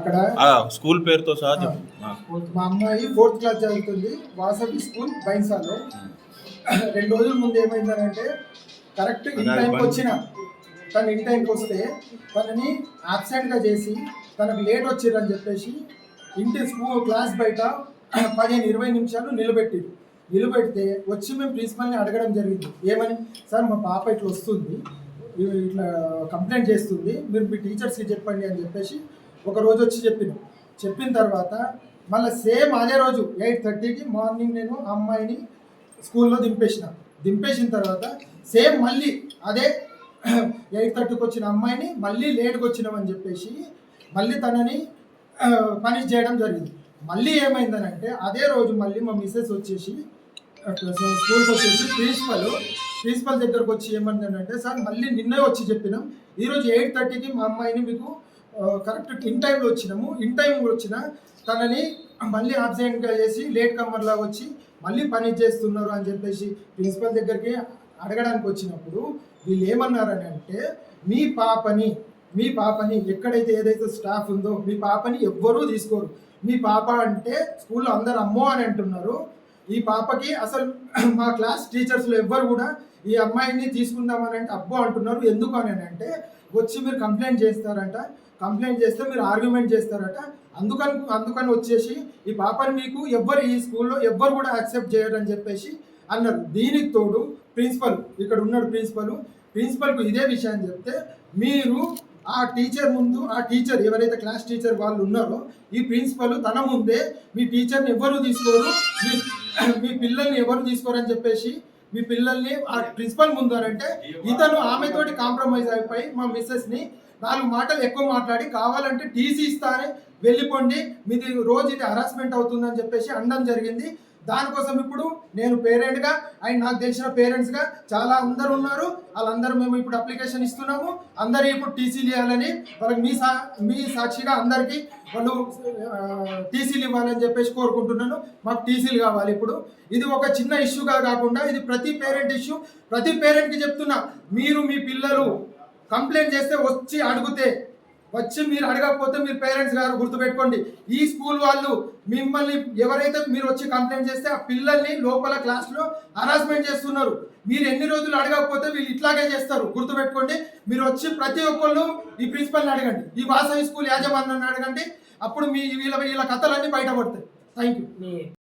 అక్కడ స్కూల్ పేరుతో సహా. మా అమ్మాయి ఫోర్త్ క్లాస్ చదువుతుంది వాసవి స్కూల్ బైన్సాలో. రెండు రోజుల ముందు ఏమైందనంటే కరెక్ట్ ఇన్ టైంకి వచ్చిన తను ఇన్ టైంకి వస్తే తనని absent గా చేసి తనకు లేట్ వచ్చిర్రని చెప్పేసి ఇంటి స్కూల్ క్లాస్ బయట పదిహేను ఇరవై నిమిషాలు నిలబెట్టి నిలబెడితే వచ్చి మేము ప్రిన్సిపల్ని అడగడం జరిగింది. ఏమని? సార్ మా పాప ఇట్లా వస్తుంది. ఇట్లా కంప్లైంట్ చేస్తుంది. మీరు మీ టీచర్స్కి చెప్పండి అని చెప్పేసి ఒక రోజు వచ్చి చెప్పిన. చెప్పిన తర్వాత మళ్ళీ సేమ్ అదే రోజు ఎయిట్ థర్టీకి మార్నింగ్ నేను అమ్మాయిని స్కూల్లో దింపేసిన. దింపేసిన తర్వాత సేమ్ మళ్ళీ అదే ఎయిట్ థర్టీకి వచ్చిన అమ్మాయిని మళ్ళీ లేట్కి వచ్చినామని చెప్పేసి మళ్ళీ తనని పనిష్ చేయడం జరిగింది. మళ్ళీ ఏమైందనంటే అదే రోజు మళ్ళీ మా మిస్సెస్ వచ్చేసి స్కూల్కి వచ్చేసి ప్రిన్సిపల్ ప్రిన్సిపల్ దగ్గరకు వచ్చి ఏమంటానంటే సార్ మళ్ళీ నిన్నే వచ్చి చెప్పినాం. ఈరోజు ఎయిట్ థర్టీకి మా అమ్మాయిని మీకు కరెక్ట్ ఇన్ టైంలో వచ్చినాము. ఇన్ టైం వచ్చిన తనని మళ్ళీ అబ్సెంట్గా చేసి లేట్ కమ్మర్లా వచ్చి మళ్ళీ పని చేస్తున్నారు అని చెప్పేసి ప్రిన్సిపల్ దగ్గరికి అడగడానికి వచ్చినప్పుడు వీళ్ళు ఏమన్నారని అంటే మీ పాపని మీ పాపని ఎక్కడైతే ఏదైతే స్టాఫ్ ఉందో మీ పాపని ఎవ్వరూ తీసుకోరు. మీ పాప అంటే స్కూల్లో అందరు అమ్మో అని అంటున్నారు. ఈ పాపకి అసలు మా క్లాస్ టీచర్స్లో ఎవ్వరు కూడా ఈ అమ్మాయిని తీసుకుందామని అంటే అబ్బో అంటున్నారు. ఎందుకు అని అంటే వచ్చి మీరు కంప్లైంట్ చేస్తారంట. కంప్లైంట్ చేస్తే మీరు ఆర్గ్యుమెంట్ చేస్తారట. అందుకని అందుకని వచ్చేసి ఈ పాపని మీకు ఎవ్వరు ఈ స్కూల్లో ఎవ్వరు కూడా యాక్సెప్ట్ చేయరని చెప్పేసి అన్నారు. దీనికి తోడు ప్రిన్సిపల్ ఇక్కడ ఉన్నాడు ప్రిన్సిపల్ ప్రిన్సిపల్కు ఇదే విషయాన్ని చెప్తే మీరు ఆ టీచర్ ముందు ఆ టీచర్ ఎవరైతే క్లాస్ టీచర్ వాళ్ళు ఉన్నారో ఈ ప్రిన్సిపల్ తన ముందే మీ టీచర్ని ఎవరు తీసుకోరు? మీ మీ పిల్లల్ని ఎవరు తీసుకోరని చెప్పేసి మీ పిల్లల్ని ఆ ప్రిన్సిపల్ ముందు అని అంటే ఇతను ఆమెతోటి కాంప్రమైజ్ అయిపోయి మా మిస్సెస్ని నాలుగు మాటలు ఎక్కువ మాట్లాడి కావాలంటే టీసీ ఇస్తానే వెళ్ళిపోండి మీది రోజు ఇది హరాస్మెంట్ అవుతుందని చెప్పేసి అనడం జరిగింది. దానికోసం ఇప్పుడు నేను పేరెంట్గా అండ్ నాకు తెలిసిన పేరెంట్స్గా చాలా అందరు ఉన్నారు. వాళ్ళందరూ మేము ఇప్పుడు అప్లికేషన్ ఇస్తున్నాము. అందరూ ఇప్పుడు టీసీలు ఇవ్వాలని వాళ్ళకి మీ సా మీ సాక్షిగా అందరికీ వాళ్ళు టీసీలు ఇవ్వాలని చెప్పేసి కోరుకుంటున్నాను. మాకు టీసీలు కావాలి ఇప్పుడు. ఇది ఒక చిన్న ఇష్యూగా కాకుండా ఇది ప్రతి పేరెంట్ ఇష్యూ ప్రతి పేరెంట్కి చెప్తున్నా మీరు మీ పిల్లలు కంప్లైంట్ చేస్తే వచ్చి అడిగితే వచ్చి మీరు అడగకపోతే మీరు పేరెంట్స్ గారు గుర్తుపెట్టుకోండి. ఈ స్కూల్ వాళ్ళు మిమ్మల్ని ఎవరైతే మీరు వచ్చి కంప్లైంట్ చేస్తే ఆ పిల్లల్ని లోపల క్లాస్లో హరాస్మెంట్ చేస్తున్నారు. మీరు ఎన్ని రోజులు అడగకపోతే వీళ్ళు ఇట్లాగే చేస్తారు. గుర్తుపెట్టుకోండి. మీరు వచ్చి ప్రతి ఒక్కళ్ళు ఈ ప్రిన్సిపల్ని అడగండి. ఈ వాసవి స్కూల్ యాజమాన్యాన్ని అడగండి. అప్పుడు మీ వీళ్ళ వీళ్ళ కథలన్నీ బయటపడతాయి. Thank you